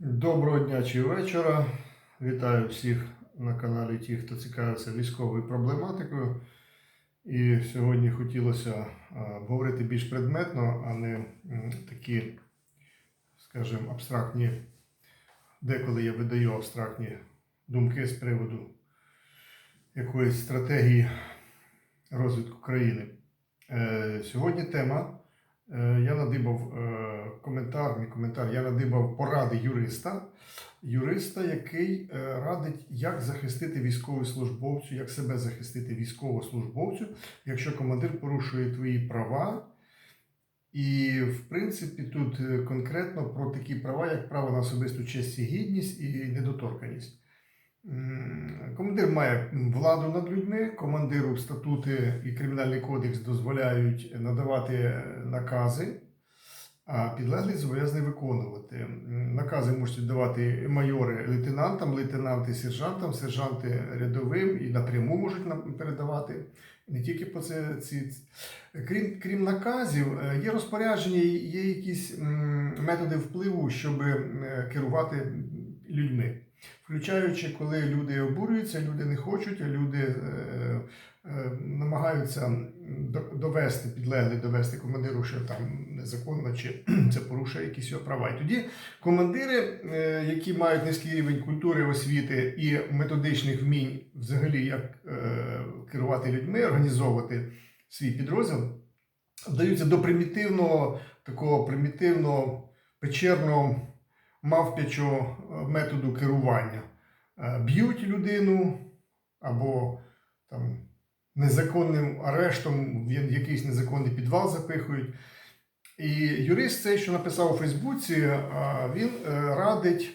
Доброго дня чи вечора. Вітаю всіх на каналі ті, хто цікавиться військовою проблематикою. І сьогодні хотілося говорити більш предметно, а не такі, скажімо, абстрактні, деколи я видаю абстрактні думки з приводу якоїсь стратегії розвитку країни. Е, Сьогодні тема Е, Я надибав е, коментар, не коментар, я надибав поради юриста, юриста, який е, радить, як захистити військовослужбовцю, як себе захистити військовослужбовцю, якщо командир порушує твої права. І, в принципі, тут е, конкретно про такі права, як право на особисту честь і гідність і недоторканість. Командир має владу над людьми, командиру статути і кримінальний кодекс дозволяють надавати е, накази, а підлеглий зобов'язаний виконувати. Накази можуть давати майори лейтенантам, лейтенанти сержантам, сержанти рядовим і напряму можуть нам передавати. Не тільки по це ці. Крім, крім наказів, е, є розпорядження, є якісь методи впливу, щоб е, керувати людьми. Включаючи, коли люди обурюються, люди не хочуть, люди е, е, намагаються довести, підлеглий довести командиру, що там незаконно чи це порушує якісь його права. І тоді командири, е, які мають низький рівень культури, освіти і методичних вмінь, взагалі, як е, керувати людьми, організовувати свій підрозділ, вдаються до примітивного, такого примітивного печерного мавпячого е, методу керування. Е, Б'ють людину або там, незаконним арештом в якийсь незаконний підвал запихують. І юрист цей, що написав у Фейсбуці, е, він радить,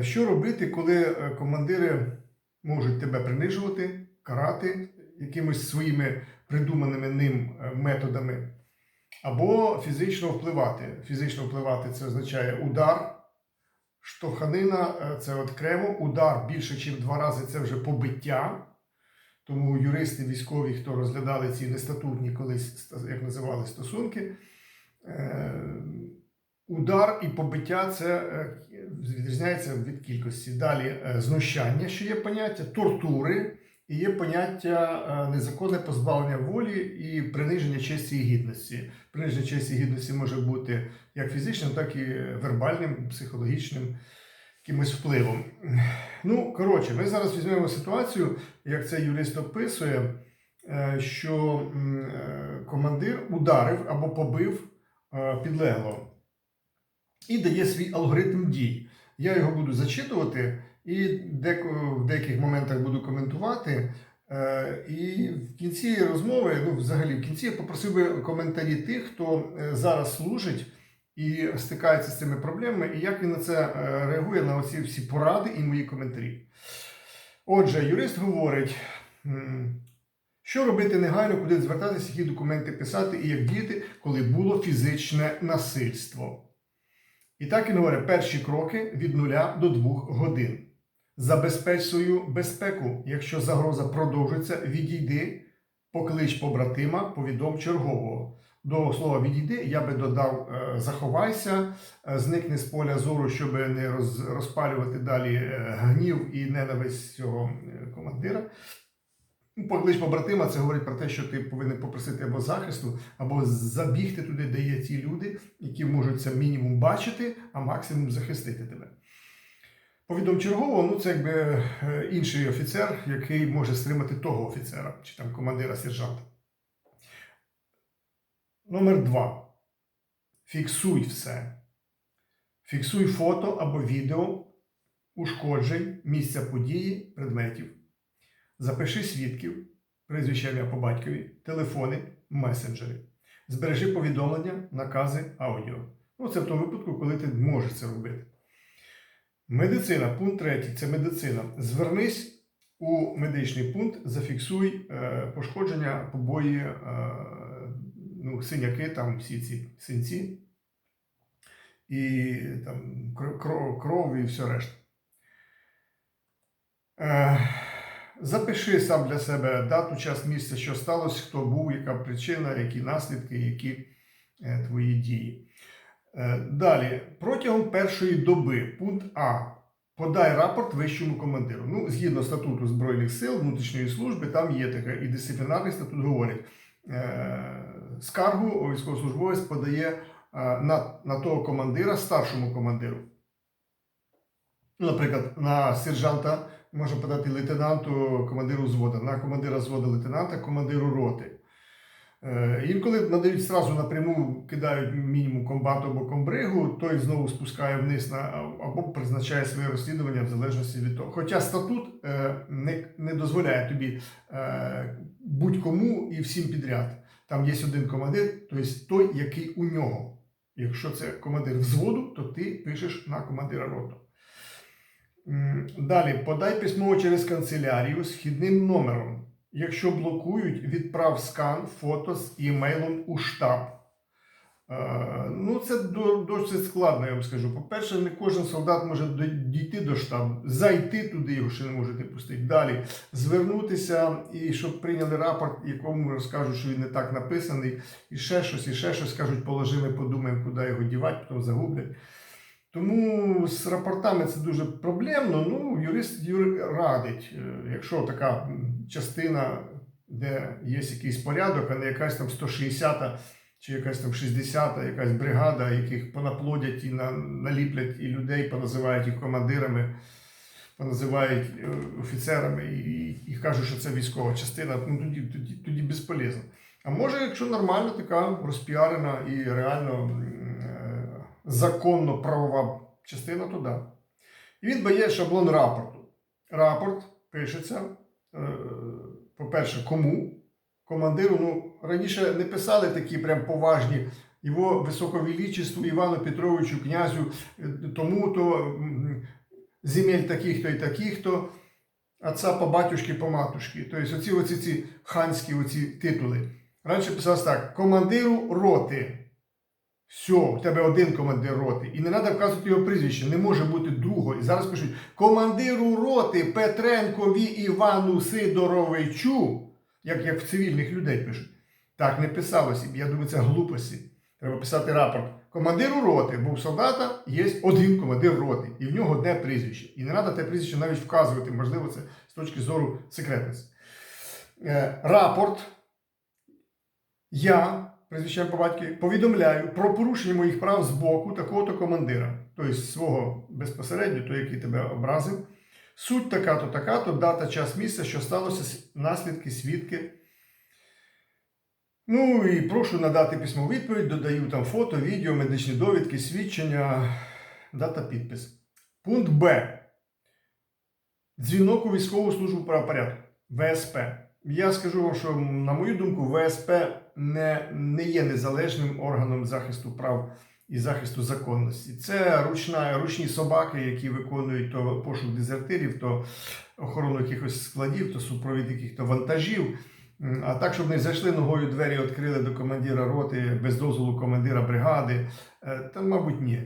що робити, коли командири можуть тебе принижувати, карати якимись своїми придуманими ним методами, або фізично впливати. Фізично впливати це означає удар, штовханина е, це окремо, удар більше, ніж два рази це вже побиття. Тому юристи військові, хто розглядали ці нестатутні колись, як називали стосунки, е, удар і побиття це е, відрізняється від кількості. Далі знущання, що є поняття, тортури і є поняття е, незаконне позбавлення волі і приниження честі і гідності. Приниження честі і гідності може бути як фізичним, так і вербальним, психологічним якимось впливом. Ну, коротше, ми зараз візьмемо ситуацію, як це юрист описує, е, що е, командир ударив або побив підлеглого і дає свій алгоритм дій. Я його буду зачитувати і в деяких моментах буду коментувати. Е, І в кінці розмови, ну взагалі в кінці я попросив би коментарі тих, хто е, зараз служить і стикається з цими проблемами, і як він на це е, реагує на оці всі поради і мої коментарі. Отже, юрист говорить, що робити негайно, куди звертатися, які документи писати і як діяти, коли було фізичне насильство. І так він говорить: перші кроки від 0 до 2 годин. Забезпеч свою безпеку. Якщо загроза продовжиться, відійди, поклич побратима, повідом чергового. До слова відійди, я би додав е, заховайся, е, зникни з поля зору, щоб не роз, розпалювати далі е, гнів і ненависть цього командира. Поклич побратима, це говорить про те, що ти повинен попросити або захисту, або забігти туди, де є ті люди, які можуть це мінімум бачити, а максимум захистити тебе. Повідом чергового, ну це якби е, інший офіцер, який може стримати того офіцера чи там командира сержанта. Номер два. Фіксуй все. Фіксуй фото або відео ушкоджень, місця події, предметів. Запиши свідків, прізвище ім'я по батькові, телефони, месенджери. Збережи повідомлення, накази, аудіо. Ну, це в тому випадку, коли ти можеш це робити. Медицина, пункт третій це медицина. Звернись у медичний пункт, зафіксуй е, пошкодження, побої, е, ну, синяки, там всі ці синці, і там кров, кров і все решта. Е, запиши сам для себе дату, час, місце, що сталося, хто був, яка причина, які наслідки, які е, твої дії. Е, Далі, протягом першої доби, пункт А. Подай рапорт вищому командиру. Ну, згідно статуту Збройних сил внутрішньої служби, там є таке і дисциплінарний статут говорить. Е, скаргу військовослужбовець подає е, на, на того командира, старшому командиру. Наприклад, на сержанта може подати лейтенанту, командиру взвода, на командира взводу лейтенанта, командиру роти. Е, Інколи надають зразу напряму, кидають мінімум комбату або комбригу, той знову спускає вниз на або призначає своє розслідування в залежності від того. Хоча статут е, не, не дозволяє тобі е, будь-кому і всім підряд. Там є один командир, тобто той, який у нього. Якщо це командир взводу, то ти пишеш на командира роту. Далі подай письмово через канцелярію з вхідним номером. Якщо блокують, відправ скан, фото з імейлом у штаб. Е, ну, це досить складно, я вам скажу. По-перше, не кожен солдат може дійти до штабу, зайти туди, його ще не можете пустити. Далі звернутися і щоб прийняли рапорт, якому розкажуть, що він не так написаний, і ще щось, і ще щось кажуть, положи, ми подумаємо, куди його дівати, потім загублять. Тому з рапортами це дуже проблемно. Ну, юрист юр- радить, е, якщо така частина, де є якийсь порядок, а не якась там 160-та чи якась там 60-та, якась бригада, яких понаплодять і на, наліплять і людей, поназивають їх командирами, поназивають е, офіцерами і, і, кажуть, що це військова частина, ну тоді, тоді, тоді безполезно. А може, якщо нормально така розпіарена і реально законно правова частина, то да. І він дає шаблон рапорту. Рапорт пишеться, е, по-перше, кому? Командиру. Ну, раніше не писали такі прям поважні його високовеличеству Івану Петровичу, князю, е, тому-то земель таких-то і таких-то, отца по батюшки, по матушки. Тобто оці, оці ці ханські оці титули. Раніше писалось так: командиру роти. Все, у тебе один командир роти. І не треба вказувати його прізвище, не може бути другого. І зараз пишуть командиру роти Петренкові Івану Сидоровичу, як, як в цивільних людей пишуть. Так не писалося. Я думаю, це глупості. Треба писати рапорт. Командиру роти, бо у солдата є один командир роти, і в нього одне прізвище. І не треба те прізвище навіть вказувати, можливо, це з точки зору секретності. Е, рапорт. Я, прізвищем по батькові, повідомляю про порушення моїх прав з боку такого-то командира, тобто свого безпосередньо, той, який тебе образив. Суть така-то, така-то, дата, час, місце, що сталося, наслідки, свідки. Ну і прошу надати письмову відповідь, додаю там фото, відео, медичні довідки, свідчення, дата, підпис. Пункт Б. Дзвінок у військову службу правопорядку. ВСП. Я скажу вам, що, на мою думку, ВСП не, не є незалежним органом захисту прав і захисту законності. Це ручна, ручні собаки, які виконують то пошук дезертирів, то охорону якихось складів, то супровід яких-то вантажів. А так, щоб не зайшли ногою двері, відкрили до командира роти без дозволу командира бригади, е, та, мабуть, ні.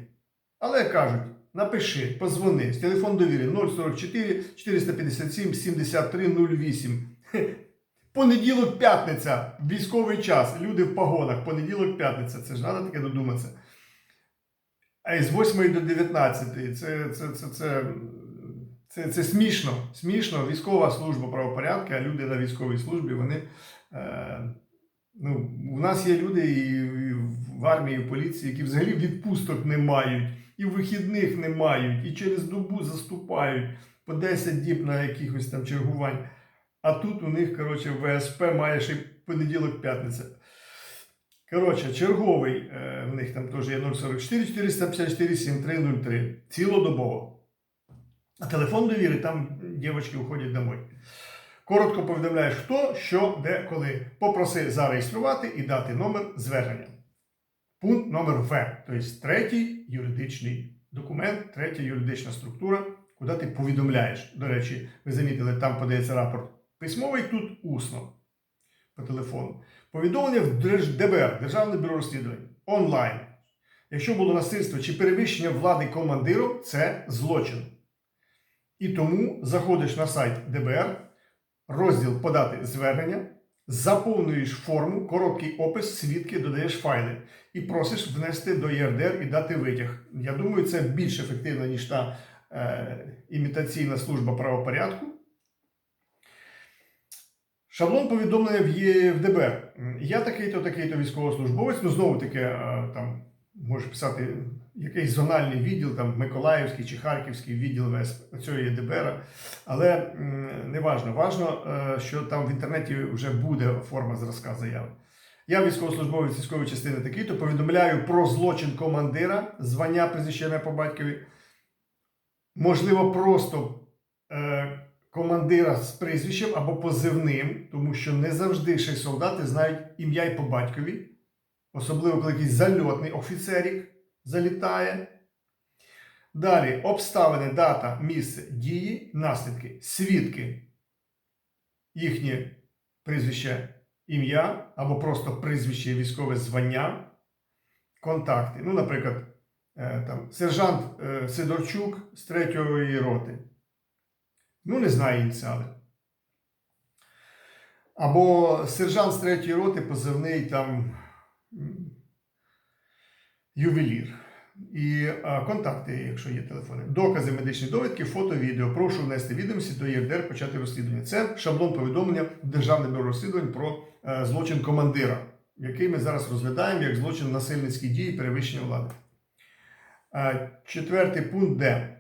Але кажуть, напиши, позвони телефон довіри 044 457 73 08. Понеділок, п'ятниця, військовий час, люди в погонах, понеділок, п'ятниця. Це ж треба таке додуматися. А з 8 до 19. Це, це, це, це, це, це смішно. Смішно. Військова служба правопорядку, а люди на військовій службі, вони. Е, ну, у нас є люди і в армії, і в поліції, які взагалі відпусток не мають, і вихідних не мають, і через добу заступають по 10 діб на якихось там чергувань. А тут у них, коротше, ВСП має ще понеділок-п'ятниця. Коротше, черговий е, в них там теж є 044 454 7303. Цілодобово. А телефон довіри, там дівчатки уходять домой. Коротко повідомляєш, хто, що, де, коли. Попроси зареєструвати і дати номер звернення. Пункт номер В. Тобто третій юридичний документ, третя юридична структура, куди ти повідомляєш. До речі, ви замітили, там подається рапорт письмовий, тут усно по телефону. Повідомлення в ДБР, Державне бюро розслідувань, онлайн. Якщо було насильство чи перевищення влади командиром, це злочин. І тому заходиш на сайт ДБР, розділ Подати звернення, заповнюєш форму, короткий опис, свідки, додаєш файли. і просиш внести до ЄРДР і дати витяг. Я думаю, це більш ефективно, ніж та е, імітаційна служба правопорядку. Шаблон повідомлення в, Є- в ДБР. Я такий-то, такий-то військовослужбовець. Ну, знову таки, е, там можеш писати якийсь зональний відділ, там Миколаївський чи Харківський відділ ВСП, цього є ДБР. Але не важно. Важно, е, що там в інтернеті вже буде форма зразка заяви. Я військовослужбовець військової частини такий-то повідомляю про злочин командира, звання прізвище по батькові. Можливо, просто е, командира з прізвищем або позивним, тому що не завжди ще солдати знають ім'я і по батькові, особливо коли якийсь зальотний офіцерік залітає. Далі обставини, дата, місце дії, наслідки, свідки, їхнє прізвище, ім'я або просто прізвище військове звання, контакти. Ну, наприклад, е, там, сержант е, Сидорчук з 3-ї роти. Ну, не знає ініціали. Або сержант з 3-ї роти позивний там ювелір. І контакти, якщо є телефони. Докази медичні довідки, фото, відео. Прошу внести відомості до ЄРДР, почати розслідування. Це шаблон повідомлення Державне бюро розслідувань про е, злочин командира, який ми зараз розглядаємо як злочин насильницькі дії перевищення влади. Е, четвертий пункт Д.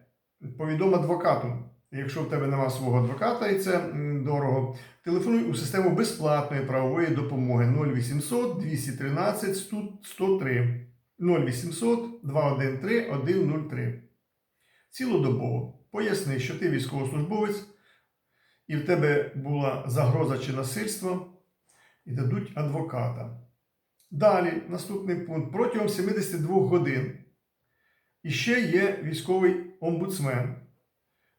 Повідом адвокату. Якщо в тебе немає свого адвоката і це дорого, телефонуй у систему безплатної правової допомоги 0800 213 103 0800 213 103. Цілодобово поясни, що ти військовослужбовець і в тебе була загроза чи насильство, і дадуть адвоката. Далі, наступний пункт. Протягом 72 годин і ще є військовий омбудсмен.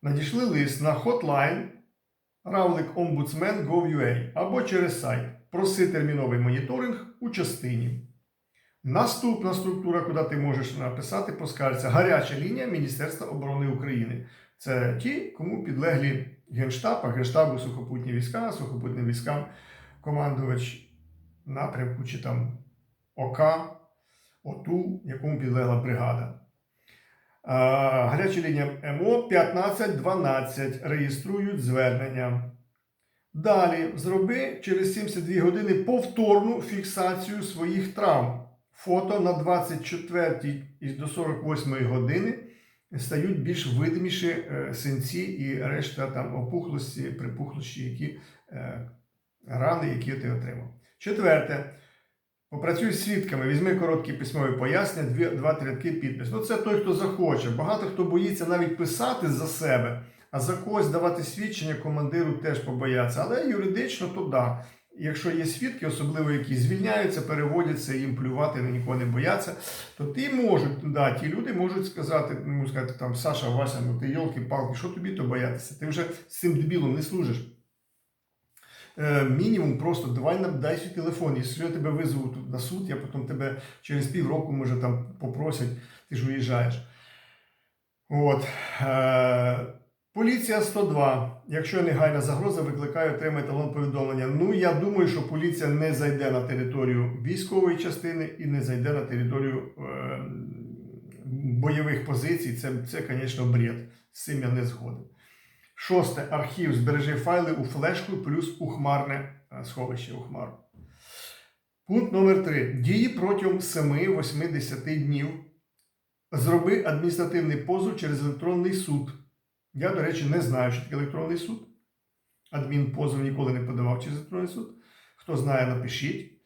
Надійшли лист на hotline равлик ombudsman.gov.ua або через сайт Проси терміновий моніторинг у частині. Наступна структура, куди ти можеш написати, поскаржитися гаряча лінія Міністерства оборони України. Це ті, кому підлеглі Генштаб, а Генштабу сухопутні війська, сухопутним військам, командувач напрямку чи там ОК, ОТУ, якому підлегла бригада. Гаряча лінія МО 1512 реєструють звернення. Далі зроби через 72 години повторну фіксацію своїх травм. Фото на 24 і до 48 години стають більш видиміші е, синці і решта там опухлості, припухлості, які е, рани, які ти отримав. Четверте. Попрацюй з свідками, візьми короткі письмові пояснення, два-три рядки підпис. Ну, це той, хто захоче. Багато хто боїться навіть писати за себе, а за когось давати свідчення командиру теж побояться. Але юридично то да. Якщо є свідки, особливо які звільняються, переводяться, їм плювати, нікого не бояться, то ти можуть, да, ті люди можуть сказати, ну, сказати там, Саша, Вася, ну ти йолки-палки, що тобі то боятися? Ти вже з цим дебілом не служиш. Е, мінімум просто давай нам дай свій телефон. Якщо я тебе визову на суд, я потім тебе через півроку, може, там попросять, ти ж уїжджаєш. От. Е, поліція 102. Якщо негайна загроза, викликає отримає талон повідомлення. Ну, я думаю, що поліція не зайде на територію військової частини і не зайде на територію е, бойових позицій. Це, це, звісно, бред. З цим я не згоден. Шосте. Архів. Збережи файли у флешку плюс у хмарне е, сховище у хмару. Пункт номер 3. Дії протягом 7-80 днів. Зроби адміністративний позов через електронний суд. Я, до речі, не знаю, що таке електронний суд. Адмінпозов ніколи не подавав через електронний суд. Хто знає, напишіть.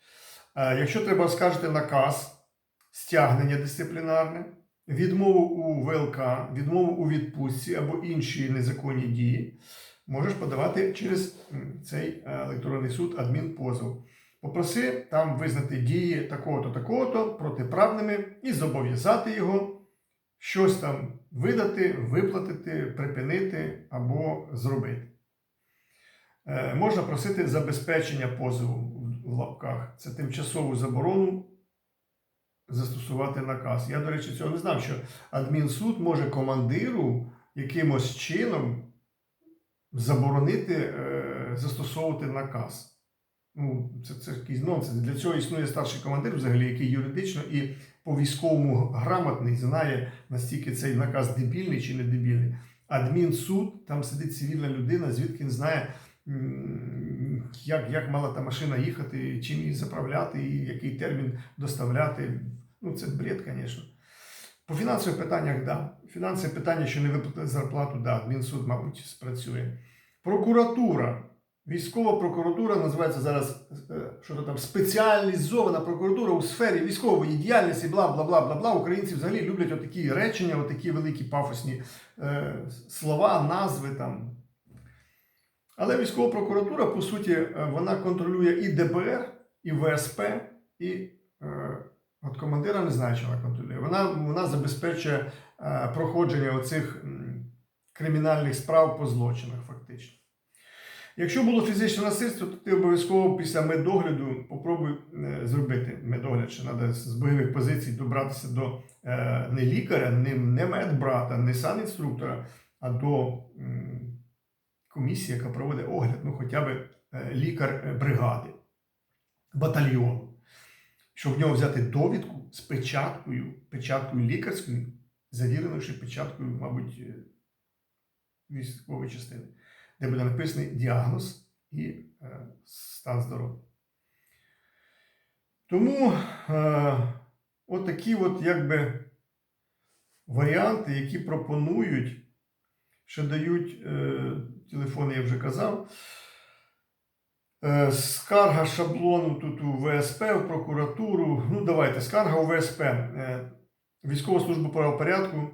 Е, Якщо треба оскаржити наказ, стягнення дисциплінарне, відмову у ВЛК, відмову у відпустці або інші незаконні дії, можеш подавати через цей е, електронний суд адмінпозов. Попроси там визнати дії такого-то, такого-то протиправними і зобов'язати його щось там видати, виплатити, припинити або зробити. Е, Можна просити забезпечення позову в лапках. Це тимчасову заборону застосувати наказ. Я, до речі, цього не знав, що адмінсуд може командиру якимось чином заборонити е, застосовувати наказ. Ну, це, це якийсь нонсенс. Для цього існує старший командир, взагалі, який юридично і по військовому грамотний, знає, настільки цей наказ дебільний чи не дебільний. Адмінсуд, там сидить цивільна людина, звідки він знає, як, як мала та машина їхати, чим її заправляти, і який термін доставляти. Ну, це бред, звісно. По фінансових питаннях. Да. Фінансові питання, що не виплатили зарплату, да, адмінсуд, мабуть, спрацює. Прокуратура. Військова прокуратура називається зараз е, що там спеціалізована прокуратура у сфері військової діяльності, бла бла бла бла бла. Українці взагалі люблять отакі речення, отакі великі пафосні е, слова, назви там. Але військова прокуратура, по суті, е, вона контролює і ДБР, і ВСП, і е, от командира не знаю, що вона контролює. Вона, вона забезпечує е, проходження оцих кримінальних справ по злочинах, фактично. Якщо було фізичне насильство, то ти обов'язково після медогляду попробуй е, зробити медогляд, що треба з бойових позицій добратися до е, не лікаря, не медбрата, не санінструктора, а до м, комісії, яка проводить огляд, ну хоча б е, лікар е, бригади, батальйону, щоб в нього взяти довідку з печаткою, печаткою лікарською, завіреною печаткою, мабуть, е, військової частини де буде написаний діагноз і стан здоров'я. Тому е, от такі от якби варіанти, які пропонують, що дають телефони, я вже казав. Е, скарга шаблону тут у ВСП, в прокуратуру. Ну, давайте, скарга у ВСП. Е, Військова служба правопорядку.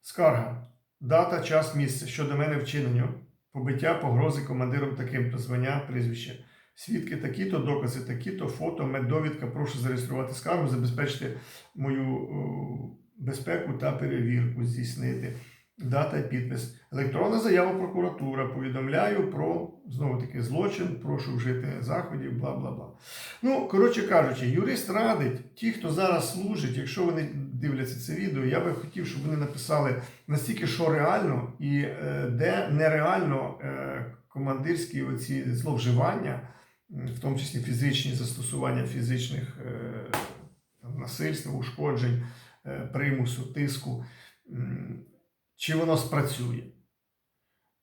Скарга. Дата, час, місце щодо мене вчинення. Побиття, погрози командиром таким-то звання, прізвище. Свідки такі-то, докази такі-то, фото, меддовідка. Прошу зареєструвати скаргу, забезпечити мою безпеку та перевірку здійснити. Дата і підпис. Електронна заява прокуратура. Повідомляю про знову таки злочин, прошу вжити заходів, бла бла бла. Ну, коротше кажучи, юрист радить, ті, хто зараз служить, якщо вони дивляться це відео, я би хотів, щоб вони написали настільки, що реально, і е, де нереально е, командирські оці зловживання, в тому числі фізичні застосування фізичних е, там, насильства, ушкоджень, примусу, тиску, чи воно спрацює.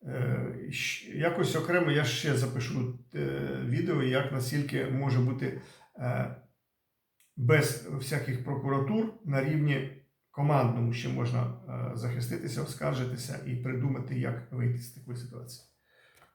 Е, Якось окремо я ще запишу е, відео, як наскільки може бути е, без всяких прокуратур на рівні командному ще можна захиститися, оскаржитися і придумати, як вийти з такої ситуації.